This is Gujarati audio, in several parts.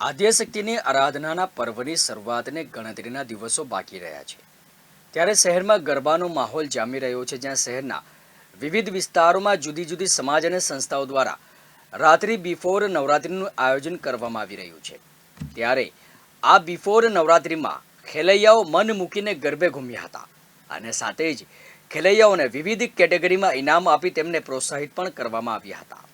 આદ્યશક્તિની આરાધનાના પર્વની શરૂઆતને ગણતરીના દિવસો બાકી રહ્યા છે. ત્યારે શહેરમાં ગરબાનો માહોલ જામી રહ્યો છે, જ્યાં શહેરના વિવિધ વિસ્તારોમાં જુદી જુદી સમાજ અને સંસ્થાઓ દ્વારા રાત્રિ બિફોર નવરાત્રિનું આયોજન કરવામાં આવી રહ્યું છે. ત્યારે આ બિફોર નવરાત્રિમાં ખેલૈયાઓ મન મૂકીને ગરબે ઘૂમ્યા હતા અને સાથે જ ખેલૈયાઓને વિવિધ કેટેગરીમાં ઇનામ આપી તેમને પ્રોત્સાહિત પણ કરવામાં આવ્યા હતા.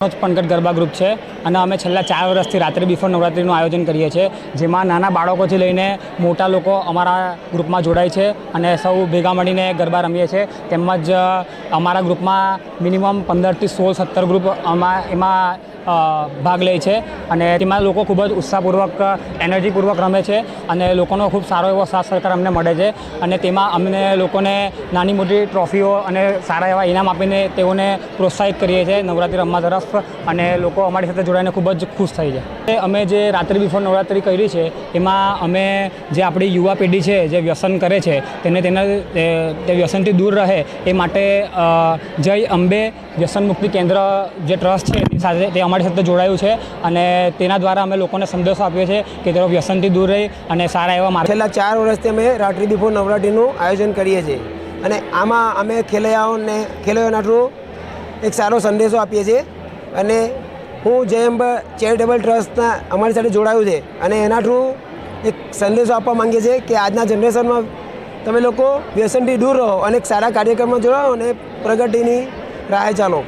મનોજ પનકટ ગરબા ગ્રુપ છે. અને અમે છેલ્લા ચાર વર્ષથી રાત્રે બિફોર નવરાત્રિનું આયોજન કરીએ છીએ, જેમાં નાના બાળકોથી લઈને મોટા લોકો અમારા ગ્રુપમાં જોડાય છે અને સૌ ભેગા મળીને ગરબા રમીએ છીએ. તેમજ અમારા ગ્રુપમાં મિનિમમ પંદરથી સોળ, સત્તર ગ્રુપ અમા, એમાં ભાગ લે છે અને તેમાં લોકો ખૂબ જ ઉત્સાહપૂર્વક, એનર્જીપૂર્વક રમે છે અને લોકોનો ખૂબ સારો એવો સાથ સહકાર અમને મળે છે અને તેમાં અમને લોકોને નાની મોટી ટ્રોફીઓ અને સારા એવા ઇનામ આપીને તેઓને પ્રોત્સાહિત કરીએ છીએ નવરાત્રિ રમવા તરફ અને લોકો અમારી સાથે જોડાઈને ખૂબ જ ખુશ થઈ છે. અમે જે રાત્રિ બિફોર નવરાત્રિ કરી છે, એમાં અમે જે આપણી યુવા પેઢી છે, જે વ્યસન કરે છે, તેને તેના તે વ્યસનથી દૂર રહે એ માટે જય અંબે વ્યસન મુક્તિ કેન્દ્ર જે ટ્રસ્ટ છે સાથે તે અમારી સાથે જોડાયું છે અને તેના દ્વારા અમે લોકોને સંદેશો આપીએ છીએ કે તેઓ વ્યસનથી દૂર રહી અને સારા એવા છેલ્લા ચાર વર્ષથી અમે રાત્રિ દીપો નવરાત્રિનું આયોજન કરીએ છીએ. અને આમાં અમે ખેલૈયાઓને ખેલૈયાઓના થ્રુ એક સારો સંદેશો આપીએ છીએ. અને હું જયંબ ચેરિટેબલ ટ્રસ્ટના અમારી સાથે જોડાયું છે. અને એના થ્રુ એક સંદેશો આપવા માંગીએ છીએ કે આજના જનરેશનમાં તમે લોકો વ્યસનથી દૂર રહો અને એક સારા કાર્યક્રમમાં જોડાઓ અને પ્રગતિની રાહે ચાલો.